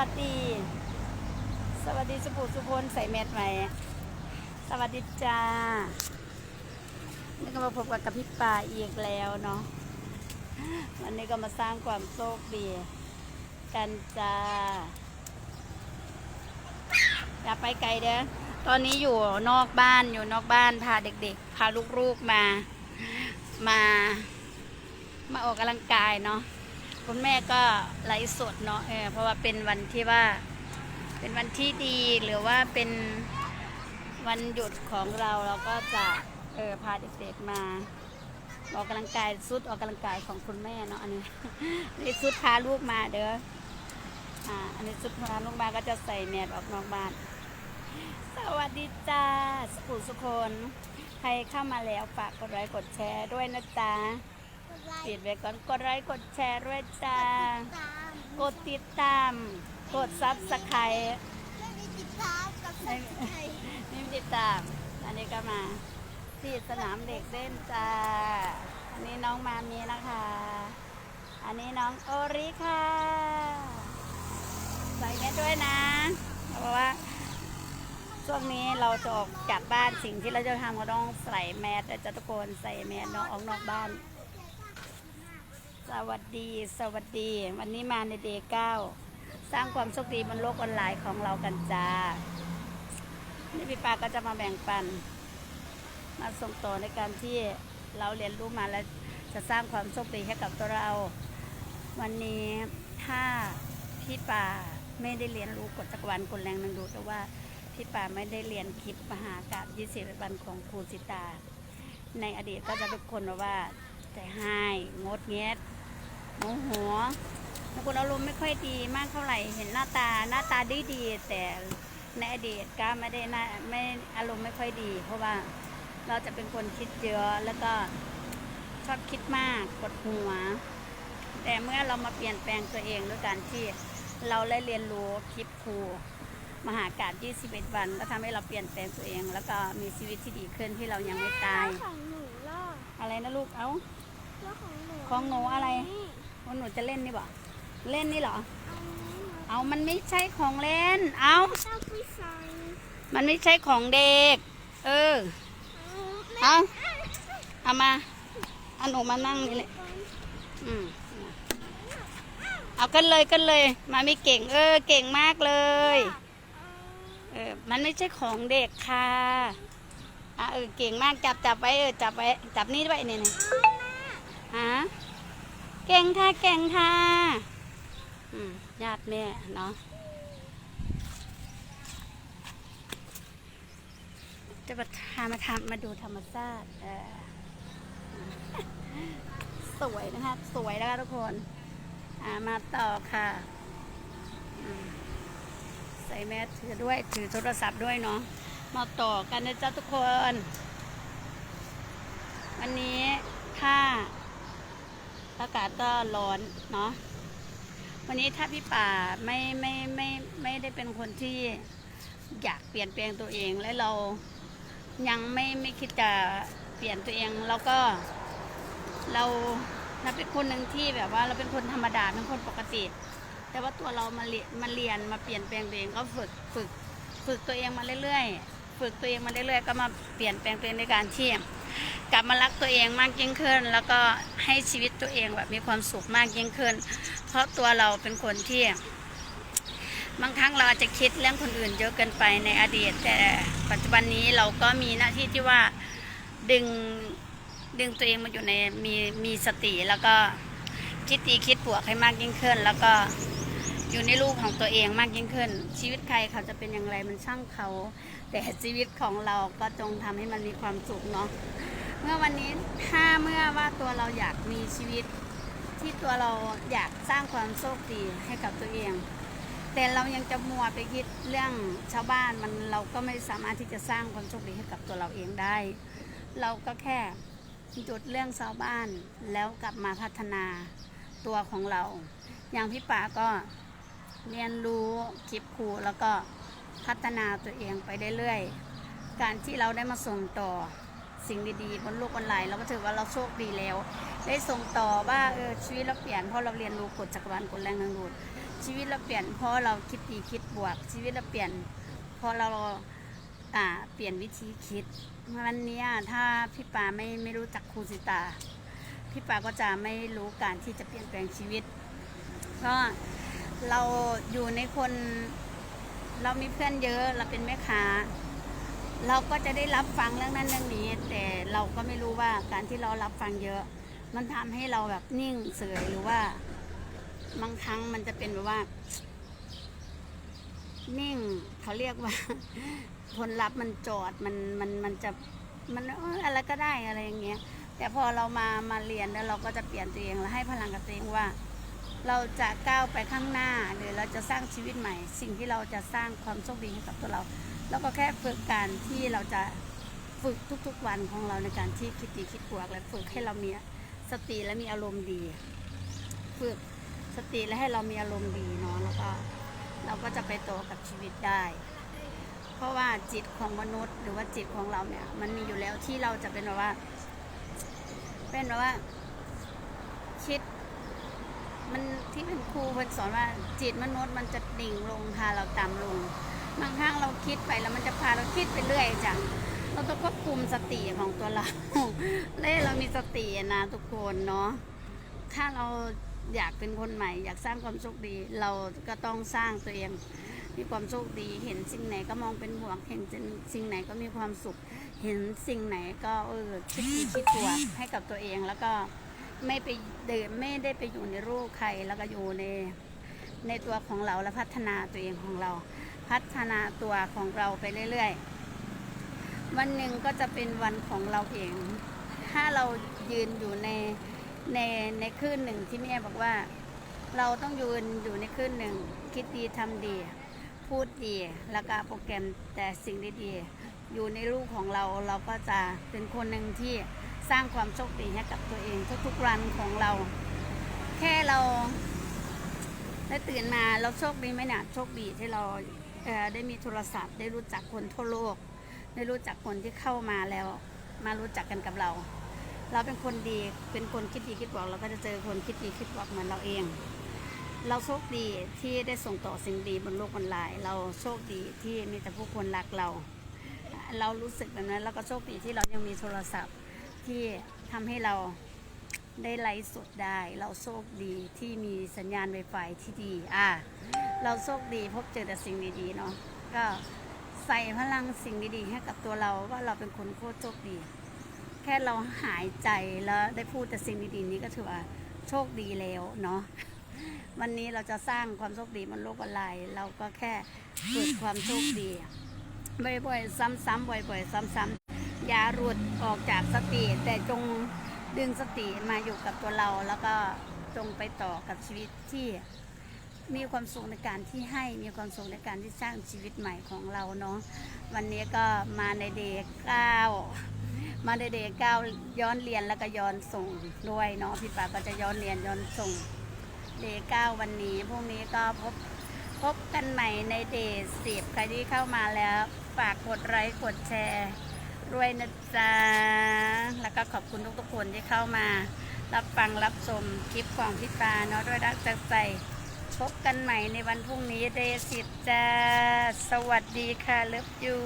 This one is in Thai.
วัสดี สวัสดีสุภูสุพลใส่แมสใหม่สวัสดีจ้านี่ก็มาพบกับพี่ป่าอีกแล้วเนาะวันนี้ก็มาสร้างความโชคดี กันจ้า อย่าไปไกลเด้อตอนนี้อยู่นอกบ้านอยู่นอกบ้านพาเด็กๆ พาลูกๆมา มา มาออกกำลังกายเนาะ คุณแม่ก็ไลฟ์สดเนาะเออเพราะว่าเป็นวันที่ว่า เป็นวันที่ดีหรือว่าเป็นวันหยุดของเราเราก็จะเออพาเด็กๆมาออกกำลังกายสุดออกกำลังกายของคุณแม่เนาะอันนี้นี่สุดพาลูกมาเด้ออ่าอันนี้สุดพาลูกมาก็จะใส่แมสออกนอกบ้าน สวัสดีจ้าสุขุสุคน ใครเข้ามาแล้วฝากกดไลค์กดแชร์ด้วยนะจ๊ะ ปิดไว้ก่อนกดไลค์กดแชร์ด้วยจ้ากดติดตาม กดซับสไครต์นี่ติดตาม อันนี้ก็มาที่สนามเด็กเล่นจ้า อันนี้น้องมามีนะคะ อันนี้น้องโอริค่ะใส่แมสด้วยนะเพราะว่าช่วงนี้เราจะออกจากบ้านสิ่งที่เราจะทำก็ต้องใส่แมสแต่จะตะโกนใส่แมสเนาะออกนอกบ้าน สวัสดี สวัสดี วันนี้มาในเดย์เก้าสร้างความโชคดีบนโลกออนไลน์ของเรากันจ้า นี่พี่ปาก็จะมาแบ่งปัน มาส่งต่อในการที่เราเรียนรู้มาแล้วจะสร้างความโชคดีให้กับตัวเรา วันนี้ถ้าพี่ปาไม่ได้เรียนรู้กฎจักรวาลกฎแรงดึงดูแต่ว่าพี่ปาไม่ได้เรียนคลิปมหากาบยี่สิบวันของครูสิตา ในอดีตก็จะเป็นคนว่าใจให้งดเงียด โมโหเป็นคนอารมณ์ไม่ค่อยดีมากเท่าไหร่ เห็นหน้าตาหน้าตาดีดีๆแต่ในอดีตก็ไม่ได้น่าไม่อารมณ์ไม่ค่อยดี เพราะว่าเราจะเป็นคนคิดเยอะแล้วก็ชอบคิดมากปวดหัว แต่เมื่อเรามาเปลี่ยนแปลงตัวเองด้วยการที่เราได้เรียนรู้คลิปครูมหากาศ21 วัน ก็ทำให้เราเปลี่ยนแปลงตัวเอง แล้วก็มีชีวิตที่ดีขึ้นที่เรายังไม่ตาย ของหนูล่ะอะไรนะลูก เอ้าแล้วของหนู ของหนูอะไรนี่ ว่าหนูจะเล่นนี่บ่เล่นนี่เหรออันนี้หนูเอามันไม่ใช่ของเล่น เอาชอบผู้ชายมันไม่ใช่ของเด็ก เออ เอาเอามาเอาหนูมานั่งนี่เลยอืมเอากันเลยกันเลย มาไม่เก่ง เออ เก่งมากเลย เออ มันไม่ใช่ของเด็กค่ะอะเออ เก่งมากจับจับไว้เออจับไว้จับนี่ไว้นี่นี่ฮะ เก่งค่ะเก่งค่ะญาติแม่เนาะจะมาทามาทำมาดูธรรมชาติสวยนะคะ สวยนะคะทุกคนมาต่อค่ะ ใส่แมสถือด้วย ถือโทรศัพท์ด้วยเนาะมาต่อกันนะจ๊ะทุกคน วันนี้ถ้า อากาศก็ร้อนเนาะวันนี้ถ้าพี่ป่าไม่ไม่ไม่ไม่ได้เป็นคนที่อยากเปลี่ยนแปลงตัวเองและเรายังไม่ไม่คิดจะเปลี่ยนตัวเองแล้วก็เราเราเป็นคนหนึ่งที่แบบว่าเราเป็นคนธรรมดาเป็นคนปกติ แต่ว่าตัวเรามาเรียนมาเรียนมาเปลี่ยนแปลงตัวเองก็ฝึกฝึกฝึกตัวเองมาเรื่อยๆ ฝึกตัวเองมาเรื่อยๆ ก็มาเปลี่ยนแปลงตัวเองในการเที่ กลับมารักตัวเองมากยิ่งขึ้น แล้วก็ให้ชีวิตตัวเองแบบมีความสุขมากยิ่งขึ้น เพราะตัวเราเป็นคนที่ บางครั้งเราอาจจะคิดเรื่องคนอื่นเยอะเกินไปในอดีต แต่ปัจจุบันนี้เราก็มีหน้าที่ที่ว่าดึงดึงตัวเองมาอยู่ในมีมีสติแล้วก็คิดดีคิดบวกให้มากยิ่งขึ้น แล้วก็ อยู่ในลูกของตัวเองมากยิ่งขึ้น ชีวิตใครเขาจะเป็นอย่างไรมันช่างเขา แต่ชีวิตของเราก็จงทำให้มันมีความสุขเนาะเมื่อวันนี้ถ้าเมื่อว่าตัวเราอยากมีชีวิต ที่ตัวเราอยากสร้างความโชคดีให้กับตัวเอง แต่เรายังจะมัวไปคิดเรื่องชาวบ้านมันเราก็ไม่สามารถที่จะสร้างความโชคดีให้กับตัวเราเองได้ เราก็แค่หยุดเรื่องชาวบ้านแล้วกลับมาพัฒนาตัวของเรา อย่างพี่ป๋าก็ เรียนรู้คลิปครูแล้วก็พัฒนาตัวเองไปเรื่อยๆ การที่เราได้มาส่งต่อสิ่งดีๆ บนโลกออนไลน์เราก็ถือว่าเราโชคดีแล้ว ได้ส่งต่อว่าเออชีวิตเราเปลี่ยนเพราะเราเรียนรู้กฎจักรวาลกฎแรงดึงดูดชีวิตเราเปลี่ยนเพราะเราคิดดีคิดบวก ชีวิตเราเปลี่ยนเพราะเราอ่าเปลี่ยนวิธีคิดวันนี้ถ้าพี่ปาไม่ไม่รู้จักครูสิตาพี่ปาก็จะไม่รู้การที่จะเปลี่ยนแปลงชีวิตก็ เราอยู่ในคนเรามีเพื่อนเยอะเราเป็นแม่ค้า เราก็จะได้รับฟังเรื่องนั้นเรื่องนี้ แต่เราก็ไม่รู้ว่าการที่เรารับฟังเยอะ มันทำให้เราแบบนิ่งเฉยหรือว่าบางครั้งมันจะเป็นแบบว่า นิ่งเขาเรียกว่าผลลัพธ์มันจอดมันมันมันจะมันอะไรก็ได้อะไรอย่างเงี้ยแต่พอเรามามาเรียนแล้วเราก็จะเปลี่ยนตัวเองและให้พลังกับตัวเองว่า เราจะก้าวไปข้างหน้าหรือเราจะสร้างชีวิตใหม่ สิ่งที่เราจะสร้างความโชคดีให้กับตัวเรา แล้วก็แค่ฝึกการที่เราจะฝึกทุกๆวันของเราในการที่คิดดีคิดบวกและฝึกให้เรามีสติและมีอารมณ์ดี ฝึกสติและให้เรามีอารมณ์ดีเนาะแล้วก็เราก็จะไปโตกับชีวิตได้ เพราะว่าจิตของมนุษย์ หรือว่าจิตของเราเนี่ย มันมีอยู่แล้วที่เราจะเป็นแบบว่า เป็นแบบว่า คิด มันที่เป็นครูเพิ่นสอนว่าจิตมนุษย์มันจะดิ่งลงพาเราต่ำลง บางครั้งเราคิดไปแล้วมันจะพาเราคิดไปเรื่อยจ้ะเราต้องควบคุมสติของตัวเราเล่เรามีสตินะทุกคนเนาะถ้าเราอยากเป็นคนใหม่ อยากสร้างความโชคดี เราก็ต้องสร้างตัวเอง มีความโชคดี เห็นสิ่งไหนก็มองเป็นบวกเห็นสิ่งไหนก็มีความสุข เห็นสิ่งไหนก็เออคิดดีคิดบวกให้กับตัวเองแล้วก็ ไม่ไปเดินไม่ได้ไปอยู่ในรูปใครแล้วก็อยู่ในในตัวของเราและพัฒนาตัวเองของเรา พัฒนาตัวของเราไปเรื่อยๆ วันหนึ่งก็จะเป็นวันของเราเอง ถ้าเรายืนอยู่ในในในคลื่นหนึ่งที่แม่บอกว่า เราต้องยืนอยู่ในคลื่นหนึ่ง คิดดีทำดี พูดดีแล้วก็โปรแกรมแต่สิ่งดีๆอยู่ในรูปของเราเราก็จะเป็นคนหนึ่งที่ สร้างความโชคดีให้กับตัวเองทุกๆวันของเรา แค่เราได้ตื่นมาเราโชคดีไหมเนี่ยโชคดีที่เราเได้มีโทรศัพท์ ได้รู้จักคนทั่วโลก ได้รู้จักคนที่เข้ามาแล้ว มารู้จักกันกับเรา เราเป็นคนดีเป็นคนคิดดีคิดบวกเราก็จะเจอคนคิดดีคิดบวกเหมือนเราเอง เราโชคดีที่ได้ส่งต่อสิ่งดีบนโลกออนไลน์ เราโชคดีที่มีแต่ผู้คนรักเรา เรารู้สึกแบบนั้นแล้วก็โชคดีที่เรายังมีโทรศัพท์ ที่ทำให้เราได้ไลฟ์สดได้ เราโชคดีที่มีสัญญาณ Wi-Fi ที่ดี อ่า เราโชคดีพบเจอแต่สิ่งดีๆเนาะก็ใส่พลังสิ่งดีๆให้กับตัวเราว่าเราเป็นคนโคตรโชคดี แค่เราหายใจแล้วได้พูดแต่สิ่งดีๆนี้ก็ถือว่าโชคดีแล้วเนาะวันนี้เราจะสร้างความโชคดีบนโลกออนไลน์เราก็แค่เกิดความโชคดีบ่อยๆ ซ้ำๆบ่อยๆ ซ้ำๆ อย่าหลุดออกจากสติ แต่จงดึงสติมาอยู่กับตัวเรา แล้วก็จงไปต่อกับชีวิตที่มีความสุขในการที่ให้มีความสุขในการที่สร้างชีวิตใหม่ของเราเนาะวันนี้ก็มาในเดย์เก้ามาในเดย์เก้าย้อนเรียนแล้วก็ย้อนส่งด้วยเนาะพี่ปาก็จะย้อนเรียนย้อนส่งเดย์เก้าวันนี้พรุ่งนี้ก็พบพบกันใหม่ในเดย์สิบใครที่เข้ามาแล้ว ฝากกดไลค์กดแชร์ ด้วยนะจ๊ะ แล้วก็ขอบคุณทุกๆคนที่เข้ามา รับฟังรับชมคลิปของพี่ปาเนาะด้วยรักจากใจ พบกันใหม่ในวันพรุ่งนี้เดซิตจ้า สวัสดีค่ะเลิฟยู